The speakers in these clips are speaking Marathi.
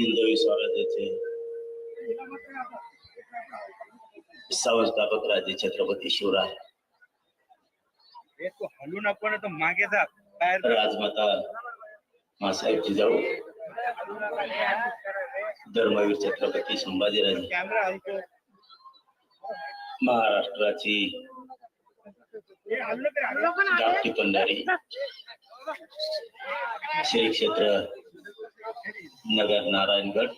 हिंदवी स्वराज्याचे संस्थापक राजे छत्रपती शिवराय तू हलू नको ना तर मागे जा. राजमाता मासाहेब जिजाऊ धर्मवीर छत्रपती संभाजीराजे महाराष्ट्राची. धाकटी पंढरी. श्री क्षेत्र. नगर नारायणगड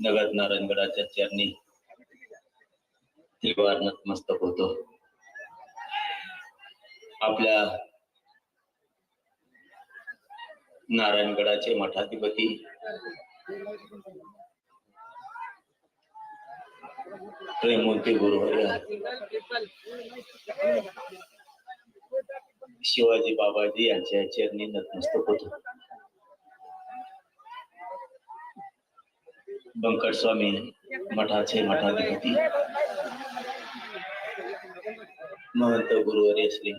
नगर नारायणगडाच्या चरणी त्रिवार नतमस्तक होतो. आपल्या नारायणगडाचे मठाधिपती प्रेमूर्ती गुरुवर्य शिवाजी बाबाजी यांच्या चरणी नतमस्तक होतो. बंकट स्वामी मठाचे मठाधिपती. महंत गुरुवर्य श्री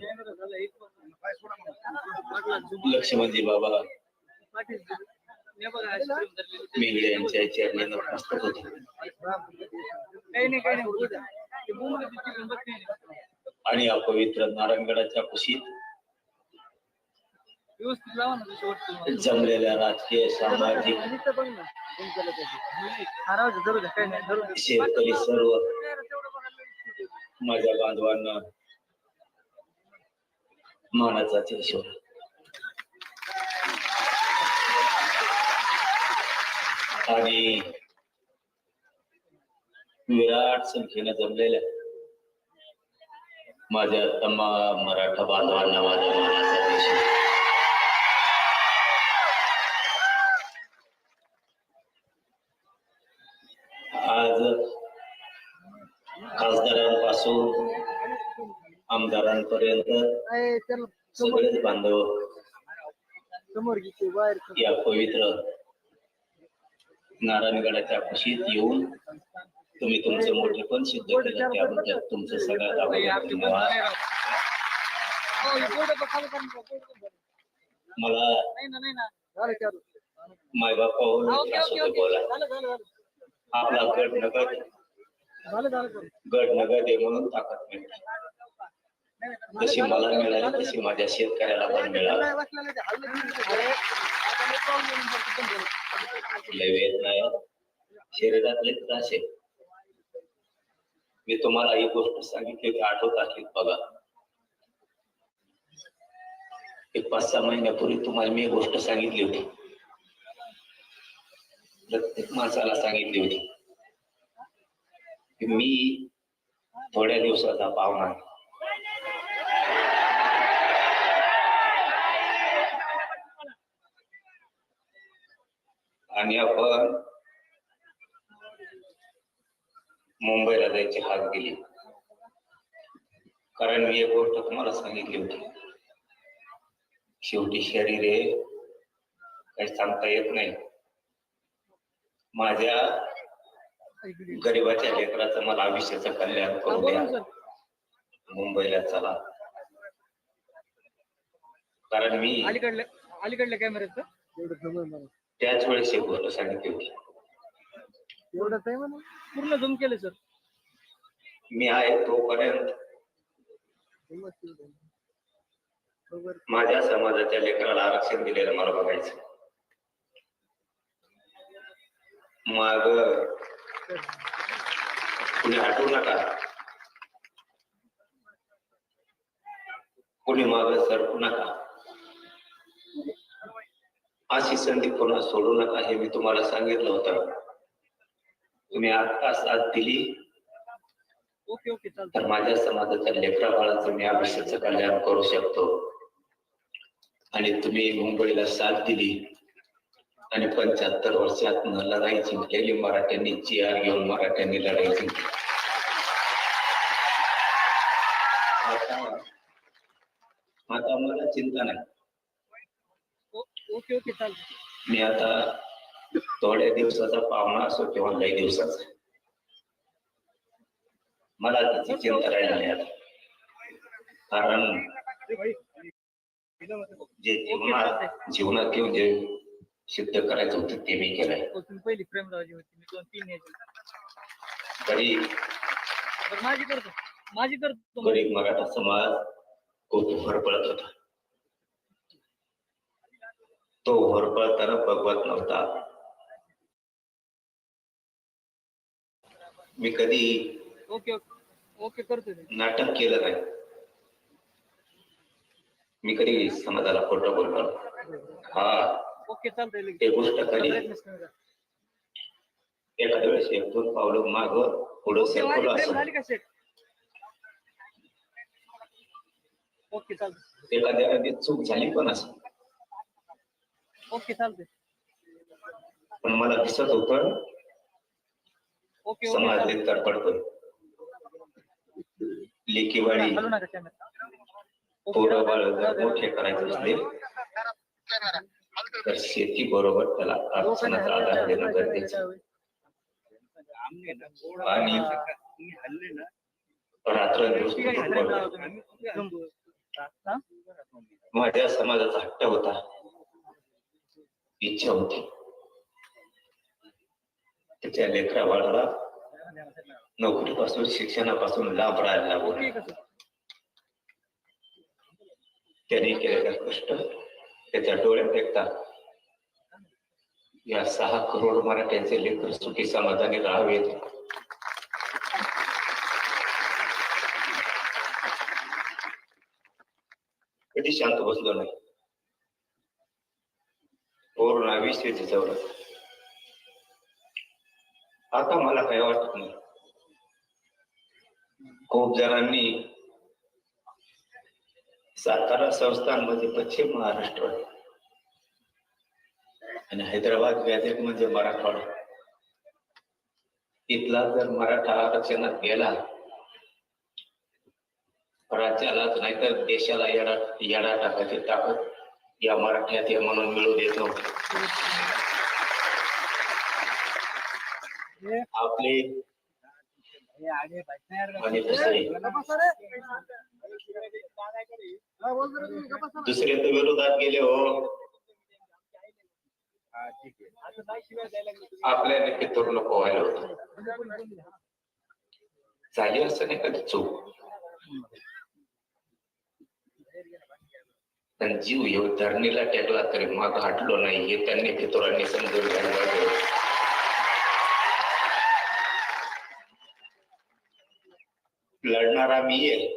लक्ष्मणजी बाबा. मेंगळे यांच्या चरणी नमस्कार होतो. आणि अपवित्र नारायणगडाच्या कुशीत व्यवस्थित लावा ना जमलेल्या राजकीय सामाजिक दे. शेतकरी सर्व. माझ्या बांधवांना मानाचा ईश्वर आणि विराट संख्येने जमलेल्या माझ्या तमाम मराठा बांधवांना माझ्या मानाचा ईश्वर आज खासदारांपासून आमदारांपर्यंत सगळेच बांधव या पवित्र नारायणगडाच्या कुशीत येऊन तुम्ही तुमचे मोठेपण सिद्ध केलं त्याबद्दल तुमचं सगळ्यात अगोदर धन्यवाद. मला ओके बोला. आपला गड नगद. गड नगद आहे म्हणून ताकद मिळते. जशी मला मिळाली तशी माझ्या शेतकऱ्याला पण मिळाली. झालं. लय वेदना शरीरातले त्रास आहे मी तुम्हाला ही गोष्ट सांगितली होती आठवत आहे बघा. एक पाच सहा महिन्यापूर्वी तुम्हाला मी गोष्ट सांगितली होती. प्रत्येक माणसाला सांगितली होती. की मी थोड्या दिवसाचा पाहुणा आहे. आणि आपण मुंबईला जायची हात गेली कारण मी एक गोष्ट तुम्हाला सांगितली होती. शेवटी शरीर आहे काही सांगता येत नाही. माझ्या गरीबाच्या लेकराचं मला आयुष्याचं कल्याण हा, करू बोला द्या. मुंबईला चला. कारण मी अलीकडल्या अलीकडल्या कॅमेऱ्याचं त्याच वेळेस एक गोष्ट सांगितली होती एवढंच आहे म्हणा पूर्ण जम केलं सर मी आहे तोपर्यंत. बरोबर. माझ्या समाजाच्या लेकराला आरक्षण दिलेलं मला बघायचं. मग कुणी हटवू नका. कुणी माग सरकू नका. अशी संधी पुन्हा सोडू नका हे मी तुम्हाला सांगितलं होतं. तुम्ही आता साथ दिली. ओके ओके तर माझ्या समाजाच्या लेकरा बाळाचं मी आयुष्याचं कल्याण करू शकतो. आणि तुम्ही मुंबईला साथ दिली. आणि पंच्याहत्तर वर्षात लढाई जिंकलेली मराठ्यांनी जी आर घेऊन मराठ्यांनी लढाई जिंकली आता मला चिंता नाही. ओके ओके चालतं मी आता थोड्या दिवसाचा पाहुणा असो किंवा काही दिवसाचा. मला त्याची चिंता राहिली नाही आता. कारण जे जीवनात जीवनात घेऊन जे सिद्ध करायचं होतं ते मी केलंय. हो, पहिली लावली होती मी दोन तीन तरी माझी करतो माझी करतो गरीब मराठा समाज खूप होरपळत होता. तो होरपळताना बघवत नव्हता. मी कधी ओके ओके करतो. नाटक केलं नाही. मी कधी समाजाला खोटं बोललो हा. ओके चालतंय. ते गोष्ट द्या. एखाद्या वेळेस एक दोन पावलं माग पुढं असं. सेट ओके चालतंय. एखाद्या चूक झाली पण असं. ओके चालतंय. पण मला दिसत होतं ओके ओके समाज. लई तडफडतोय लेकीवाडी पोरं बाळ जर मोठे करायचे असले तर शेती बरोबर त्याला अडचणाचा आधार देणं गरजेचं. आणि. हा? माझ्या समाजाचा हट्ट होता. इच्छा होती. त्याच्या लेकरा बाळाला नोकरीपासून शिक्षणापासून लाभ राहायला लागू त्याने केलेला कष्ट त्याच्या डोळ्यात एकता या सहा करोड मराठ्यांचे लेकर सुखी समाधानी राहावेत कधी शांत बसलो नाही. पूर्ण आयुष्य आता मला काय वाटत नाही. खूप जणांनी सातारा संस्थानमध्ये पश्चिम महाराष्ट्र आणि हैदराबाद व्याधक म्हणजे मराठवाडा. इथला जर मराठा आरक्षणात गेला राज्यालाच नाहीतर देशाला येडा येडा टाकायची ताकद या मराठ्यात आहे म्हणून मिळू देतो. आपले आणि दुसरे. तर विरोधात गेले हो. आपल्या नक्की आहे आपल्याला पितूर नको व्हायला होतं. झाली असं नाही कधी चूक? पण जीव येऊ धरणीला टेकला तरी माग हटलो नाही हे त्यांनी पितुरांनी समजून घ्यायला लढणारा मी आहे.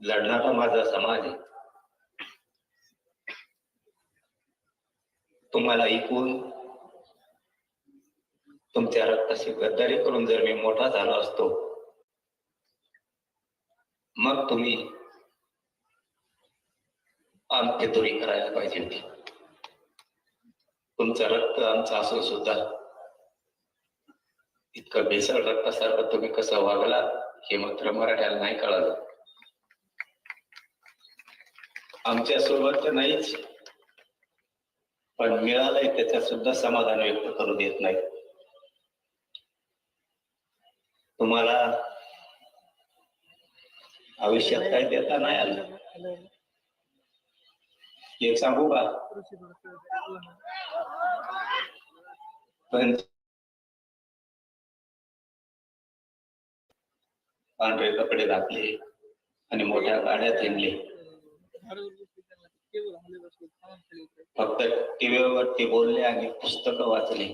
लढणारा माझा समाज आहे. तुम्हाला ऐकून तुमच्या रक्ताशी गद्दारी करून जर मी मोठा झालो असतो मग तुम्ही आमची करायला पाहिजे होती. तुमचं रक्त आमचं असून सुद्धा इतकं भेसळ रक्तासारखं तुम्ही कसं वागला हे मात्र मराठ्याला नाही कळालं. आमच्यासोबत तर नाहीच पण मिळालंय त्याच्यात सुद्धा समाधान व्यक्त करू देत नाही. तुम्हाला आयुष्यात काय देता नाही आलं? एक सांगू का पण पांढरे कपडे घातले आणि मोठ्या गाड्या थेंबले फक्त टीव्हीवरती बोलले आणि पुस्तक वाचले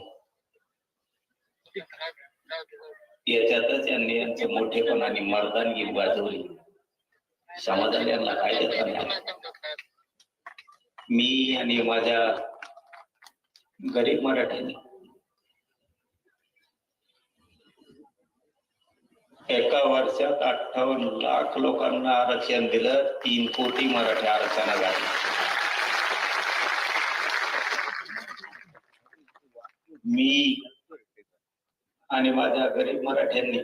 याच्यातच यांनी यांचे मोठेपण आणि मर्दानगी गाजवली समाजाला यांना काय देत मी आणि माझ्या गरीब मराठ्यांनी एका वर्षात अठ्ठावन्न लाख लोकांना आरक्षण दिलं तीन कोटी मराठी आरक्षणाला मी आणि माझ्या गरीब मराठ्यांनी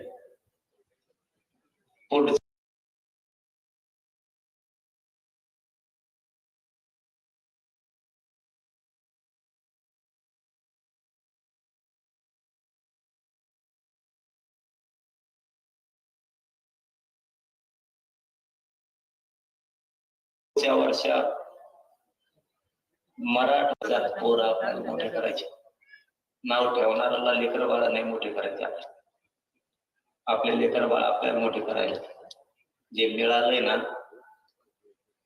वर्षात मराठा पोर आपल्याला मोठे करायचे. नाव ठेवणाऱ्याला लेकर बाळा नाही मोठे करायचे. आपले लेकर बाळ आपल्याला मोठे करायचे. जे मिळालंय ना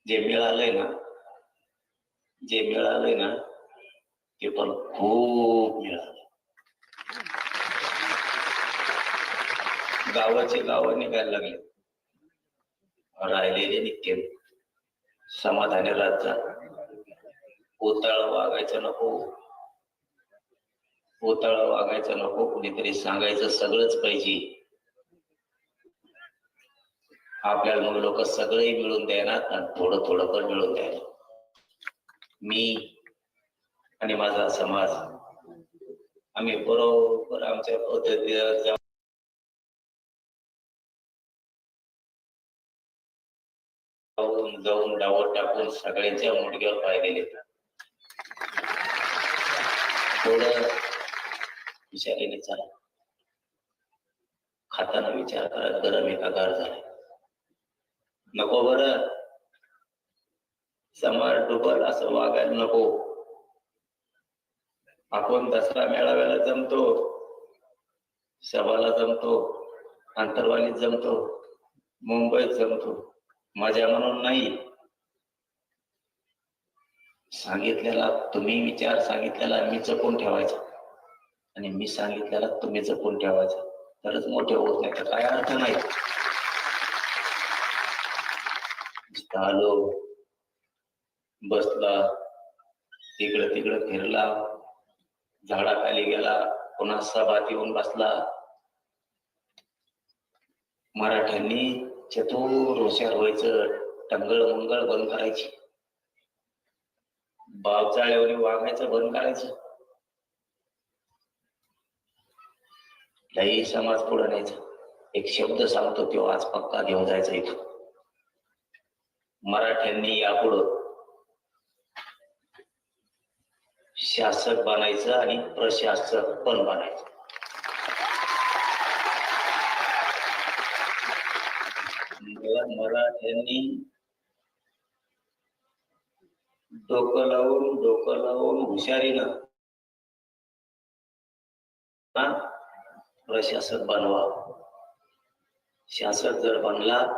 जे मिळालंय ना जे मिळालंय ना ते पण खूप मिळालं. गावाचे गाव निघायला लागले. राहिलेले निघते समाधानी राहत जा. वागायचं नको. पोताळ वागायचं नको. कुणीतरी सांगायचं सगळंच पाहिजे. आपल्याला मग लोक सगळे मिळून द्यायला आणि थोडं थोडं पण मिळून द्यायला मी आणि माझा समाज. आम्ही बरोबर आमच्या पद्धती जा- जाऊन जाऊन डावर टाकून सगळ्यांच्या मुडक्यावर पाय दिले थोडं चला. खाताना विचार करा गरम एकागार झाला. गार नको बर. समार डुबल असं वागायला नको. आपण दसरा मेळाव्याला जमतो. सभाला जमतो. आंतरवालीत जमतो. मुंबईत जमतो. माझ्या म्हणून नाही सांगितलेला तुम्ही विचार सांगितलेला मी जपून ठेवायचा. आणि मी सांगितलेला तुम्ही जपून ठेवायचा. तरच मोठे होत नाही तर काय अर्थ नाही. आलो बसला तिकडं तिकडं फिरला झाडाखाली गेला पुन्हा सभात येऊन बसला. मराठ्यांनी चतुर हुशार व्हायचं टंगळ मंगळ बंद करायची. बावचाळ्यावर वागायचं बंद करायचं. लई समाज पुढे न्यायचा. एक शब्द सांगतो तो आज पक्का घेऊन जायचा इथं. मराठ्यांनी यापुढं शासक बनायचं आणि प्रशासक पण बनायचं. मला मराठ्यांनी डोकं लावून डोकं लावून हुशारीनं प्रशासक बनवा. शासक जर बनला